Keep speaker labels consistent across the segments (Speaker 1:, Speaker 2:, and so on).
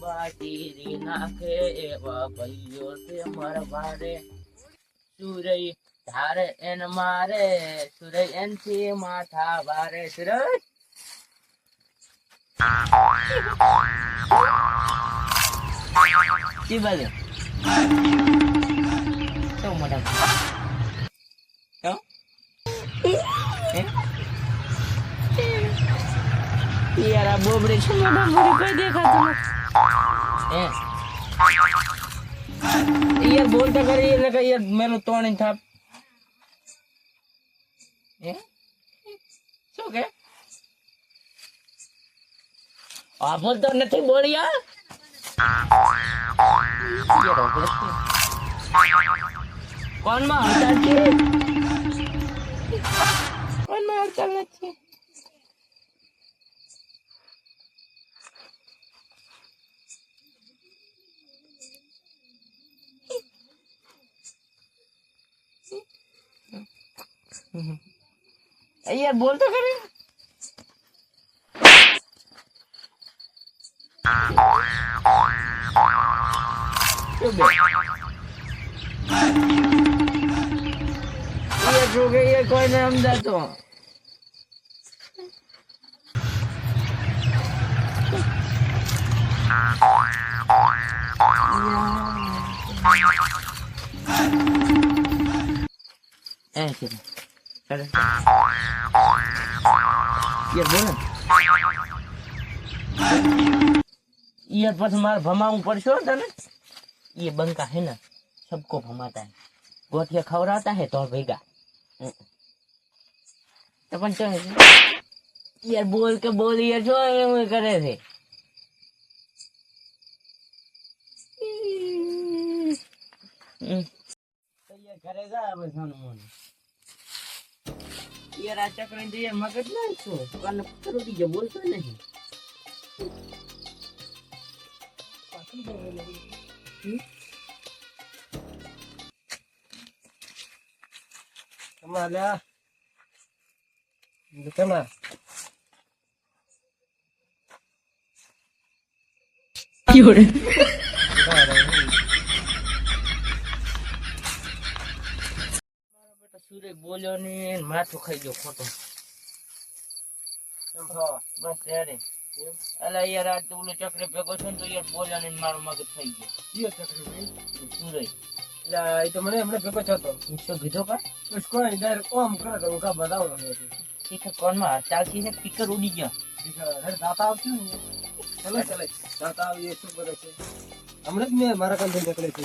Speaker 1: બાટીરી નાખે એવા ભાઈઓ તે મારવા રે સુરઈ ધારે એન મારે, સુરઈ એનથી માથા વારે. સુરઈ! કી બાજુ શું યાર આ બોબડી કોઈ દેખાતું હે યાર બોલતા કરી એટલે કે યાર મેલું તોણી થાપ હે શું કે આ બોલતો નથી બોલિયા યાર ઓગળે છે. કોણમાં હડતાલ છે કોણમાં હડતાલ નથી યાર બોલતો કરે શું બે? યાર શું કે યાર કોઈને સમજાતો એ છે ચાલે યાર चले। ये बंका है ना, सबको भमाता है। गोठिया खवराता है तो भेगा। हम्म। तो पण चो बोल के बोल, यार जो एम करे थे। हम्म। तो ये घरे जा बस યાર આ ચક્ર જઈએ મગજ ના છો. ગયો બોલતો નહીં.
Speaker 2: તમારા kemana?
Speaker 1: મારો બેટો સુરે બોલ્યો ને માથું ખાઈ ગયો ખોટો. બસ ત્યારે અલા યાર આજ તો ઓલો ચક્ર ભેગો છે ને તો યાર બોલ્યો ને મારો મગજ થઈ ગયો. સુરે
Speaker 2: એ તો મને હમણાં ભેગો થતો
Speaker 1: શું કીધો કા?
Speaker 2: બસ કોઈ ડાયરેક્ટ ઓમ કરે તો હું કા
Speaker 1: કોનમાં હડતાલ છે સ્પીકર ઉડી ગયો.
Speaker 2: દાતા આવશે ને. ચાલે ચાલે. દાતા આવીએ શું કરે છે? હમણાં જ મેં મારા કામ નીકળે છે.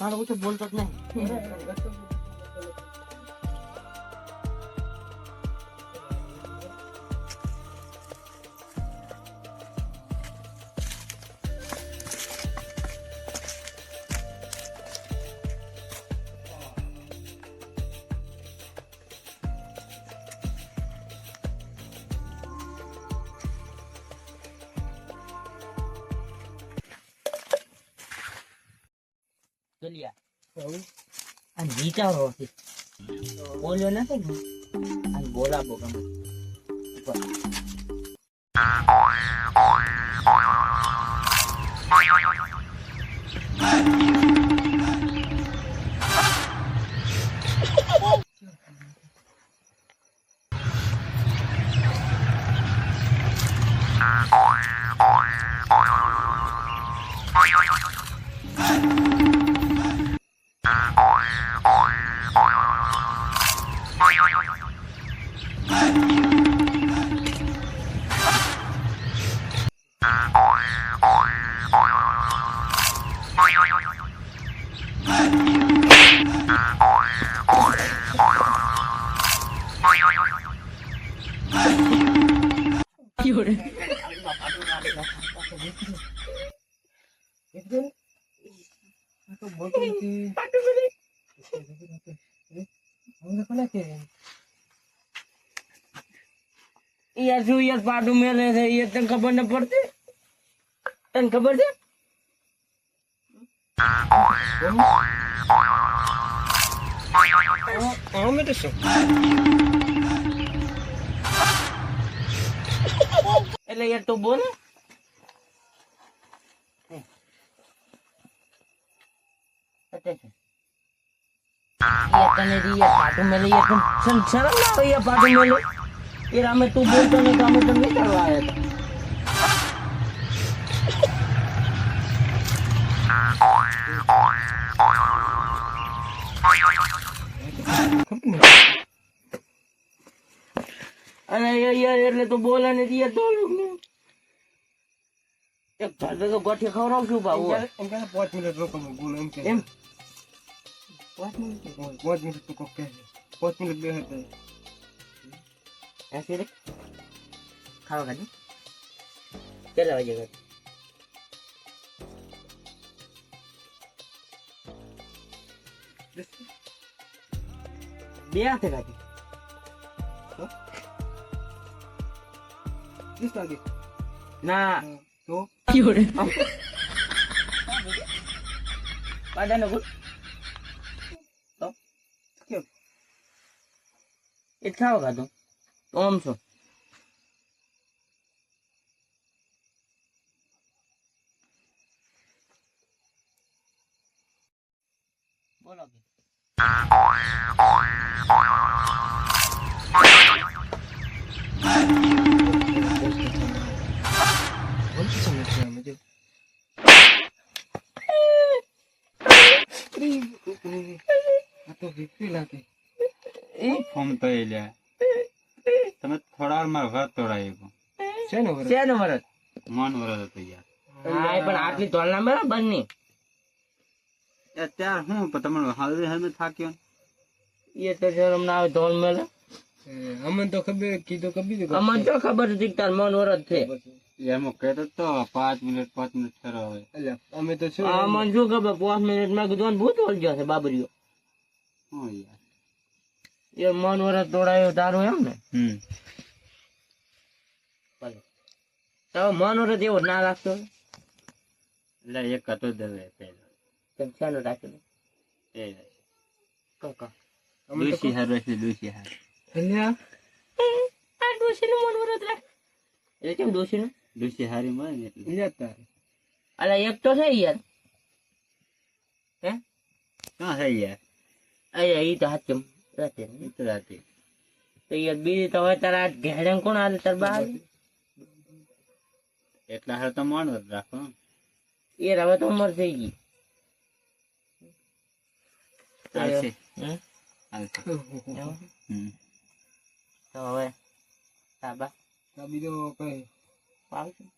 Speaker 1: બેટો બોલતો જ નહીં. ગલિયા અને વિચારો બોલ્યો નથી ને અને બોલાવો ગમે ઉપર.
Speaker 2: એકદમ આ તો બોલતો નથી હવે કોને કે
Speaker 1: યાર શું યાર પાટું મેલે છે યાર તને ખબર ન પડતી તને ખબર છે
Speaker 2: અમે તો શું
Speaker 1: એટલે યાર તું બોલ. તને રીએ પાટું મેલે યાર તું શરમ ના હોય યાર પાટું મેલે એ રામે તું બોલ તને કામે તમે કરવા આવ્યા હતા? અને યાર એટલે તો બોલે ને યાર તો એક ભાગે તો ગોઠી ખવડાવશું ભાવ
Speaker 2: એમ કે પાંચ મિનિટ રોકો હું ગુણ એમ કે
Speaker 1: એમ?
Speaker 2: પાંચ મિનિટ તો પાંચ મિનિટ તો કોક કે પાંચ મિનિટ બે હતા
Speaker 1: એસી રે. ખાવા ખાધી કેટલા વાગે ગઈ બે હાથે ખાધી
Speaker 2: ત્રીસ વાગે
Speaker 1: ના
Speaker 2: તો
Speaker 1: પાડાનો ગુડ તો
Speaker 2: કેમ
Speaker 1: એ ખાવા ખાધું તો આમ શું બોલો કે
Speaker 3: ફોર્મ તો એ તમે થોડા વાર મારો ઘર તોડાવી
Speaker 2: છે ને વરસ?
Speaker 1: છે ને વરસ?
Speaker 3: મન વરસ હતો યાર.
Speaker 1: હા પણ આટલી તોલના બરાબરની.
Speaker 3: અત્યારે હું તમને તમારો હાલ હાલ થાક્યો.
Speaker 1: એ તો શરમ ના આવે તોલ મેલે
Speaker 2: અમને તો ખબર કીધું કબી દીધું
Speaker 1: અમને તો ખબર હતી તાર મન વરત છે.
Speaker 3: એમાં કહેતો તો પાંચ મિનિટ પાંચ મિનિટ ખરો હવે
Speaker 2: એટલે અમે તો શું
Speaker 1: આ મને શું ખબર? પાંચ મિનિટમાં કીધું ભૂત વળી છે બાબરીઓ.
Speaker 3: હા યાર.
Speaker 1: એ મન વરસ દોડાયો તારું એમ ને. તો મન વરસ એવો ના રાખતો
Speaker 3: એટલે એક હતો દવે પેલો
Speaker 1: કેમ શાનો રાખેલો?
Speaker 3: એ.
Speaker 1: કાકા
Speaker 3: દોશી હાર રહેશે દોશી હાર.
Speaker 2: અલ્યા
Speaker 1: આ ડોશીનું મન વરસ રાખ. એટલે કેમ ડોશીનું?
Speaker 3: દોશી હારી મન ને એટલે.
Speaker 1: અલા એક તો છે યાર. હે?
Speaker 3: હા છે યાર.
Speaker 1: અહીંયા એ તો હાથ કેમ રાતે
Speaker 3: એ તો
Speaker 1: તો યાર બીજી તો હવે તારા ઘેડે કોણ આલે તાર બા
Speaker 2: બીજો કઈ
Speaker 1: પાવશું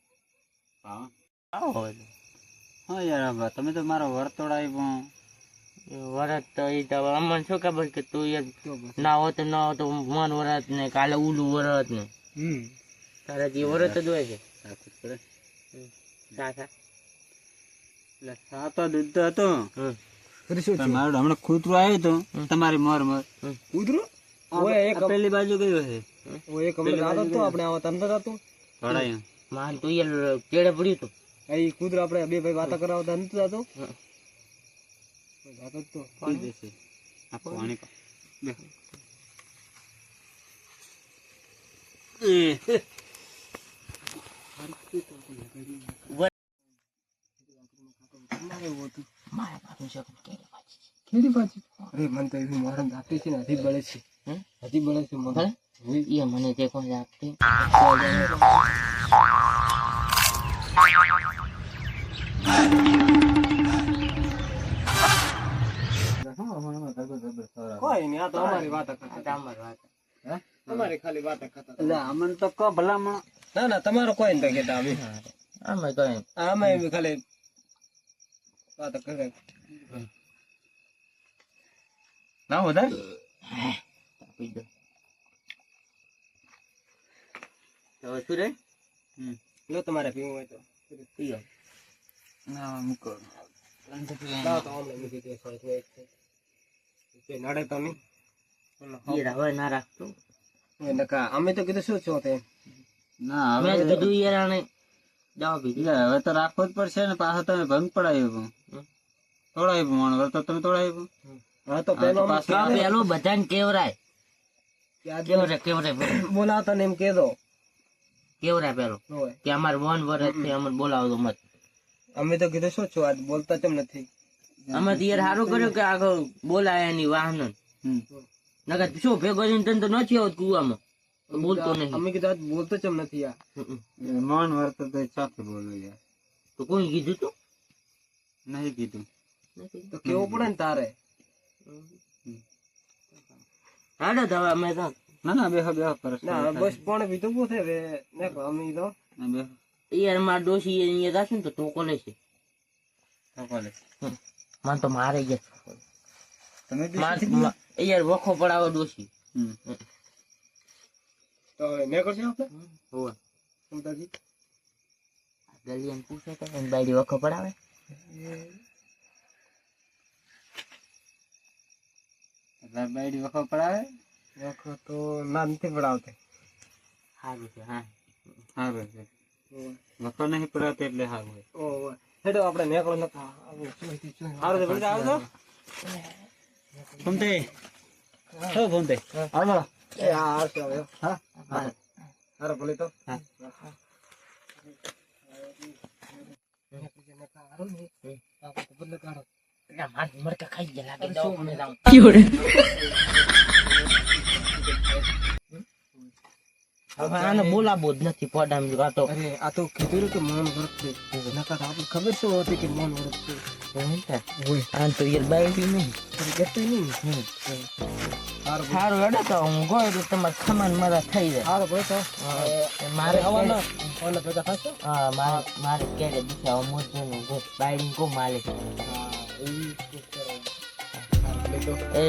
Speaker 3: હા યાર તમે તો મારો વર તોડાવી પણ
Speaker 1: વરત તો ઈ તો અમને શું ખબર કે તું ના હોત ના હોત તો મન વરત ને કાલે ઉલું વરત ને. તારે જે વરત જ હોય છે.
Speaker 3: સાતો દૂધ તો હતું. મારું હમણાં કૂતરું આવ્યું હતું. તમારી મોર મોર.
Speaker 2: કૂતરું? ઓય એક
Speaker 3: આ પેલી બાજુ ગયું છે
Speaker 2: એક હમણાં રાત આપણે આવા અંદર હતું.
Speaker 1: માન તું પડ્યું
Speaker 2: કૂતરું આપણે બે ભાઈ વાતો કરાવતા નથી જતો
Speaker 1: મારા બાપુ છે પાછી
Speaker 2: અરે મને તો એવી મોરમ દાખલી છે ને હજી બળે છે.
Speaker 1: હમ?
Speaker 2: હજી બળે છે મને
Speaker 1: ભલે એ મને તે કોણ આપતી
Speaker 2: નહીં આ તો અમારી વાત કરતા
Speaker 1: વાત.
Speaker 2: અમારી ખાલી વાત કરતા
Speaker 3: એટલે અમને તો કહો ભલામણ.
Speaker 2: ના ના તમારો કોઈ નહીં કહેતા અમે.
Speaker 1: અમે તો
Speaker 2: અમે ખાલી વાત કરે
Speaker 3: ના વધારે?
Speaker 1: તો શું રે?
Speaker 2: લો તમારે પીવું હોય તો.
Speaker 1: પીઓ.
Speaker 3: ના મૂકો.
Speaker 2: લાવો તો અમને મૂકી દે સાહેબ હોય છે તે નડે તો નહીં.
Speaker 1: એ હવે ના રાખતું.
Speaker 2: નકા અમે તો કીધું શું છો તે?
Speaker 3: ના હવે
Speaker 1: કીધું યાર આને દવા
Speaker 3: હવે તો રાખવો જ પડશે ને પાછા તમે ભંગ પડાવ્યું તોડાવ્યું માણસ. તો તમે તોડાવ્યું
Speaker 2: હા તો પેલો અમે
Speaker 3: પાછું
Speaker 2: કીધું
Speaker 1: પેલું બધાને કેવરાય.
Speaker 2: કે
Speaker 1: કેવરાય કેવરાય
Speaker 2: બોલાવતા ને એમ કહી દો
Speaker 1: કેવરાય પેલું. કે અમારે વન વર્ષથી અમને બોલાવો મત.
Speaker 2: અમે તો કીધું શું છો? આજ બોલતા કેમ નથી?
Speaker 1: અમે તો યાર સારું કર્યું કે આગળ બોલાયા ની વાહન
Speaker 3: હમ.
Speaker 1: શું ભેગો થઈને તને તો નથી આવત કુવામાં બોલતો નહીં.
Speaker 2: અમે કીધું આજ બોલતો ચમ નથી આ.
Speaker 3: મન વર્ત તો સાથે બોલો યાર
Speaker 1: તો કોઈ કીધું તું?
Speaker 3: નહીં કીધું.
Speaker 2: તો કેવું પડે ને તારે?
Speaker 1: હાડો દવા મેં તો.
Speaker 3: ના ના બેહો બેહો પર
Speaker 2: ના બસ પણ બીજું પૂછે છે હવે. ને અમે તો.
Speaker 1: યાર માર ડોશી અહીંયા જશે ને તો ટોકો લેશે.
Speaker 3: ટોકો લેશે.
Speaker 1: મને તો મારે ગયા
Speaker 3: તમે
Speaker 1: માર- યાર વખો પડાવો ડોશી
Speaker 2: તો ને કરશું આપણે?
Speaker 1: હોવે.
Speaker 2: સમતાજી
Speaker 1: ગલિયાને પૂછે તો એની બાયડી વખો પડાવે.
Speaker 3: બાયડી વખો પડાવે?
Speaker 2: વખત તો ના નથી પડાવતે.
Speaker 1: સારું છે હા.
Speaker 3: સારું છે. વખો નહીં પડાવતો એટલે સારું હોય
Speaker 2: ઓહો હેડો આપણે નેકળો નતા સારું છે બધા આવજો.
Speaker 3: ફોનતે હો ફોનતે
Speaker 2: હાલો. એ આ આવશે હવે હા. હારો ભલે તો.
Speaker 3: હા.
Speaker 1: જ નથી પોડામ આ તો
Speaker 2: અરે આ તો કીધું કે મૌન વ્રત છે. નકર આપણે ખબર શું હતી કે મૌન વ્રત છે.
Speaker 1: આને તો યાર બાયડી નહીં.
Speaker 2: પછી નહીં
Speaker 1: સારું હેડો તો હું ગયો તમારે ખમાન મારા થઈ જાય.
Speaker 2: ભલે તો.
Speaker 1: મારે
Speaker 2: આવવાના ઓલા ભેગા થશો
Speaker 1: હા મારે મારે ક્યારે દીકરા કો માલિક. એ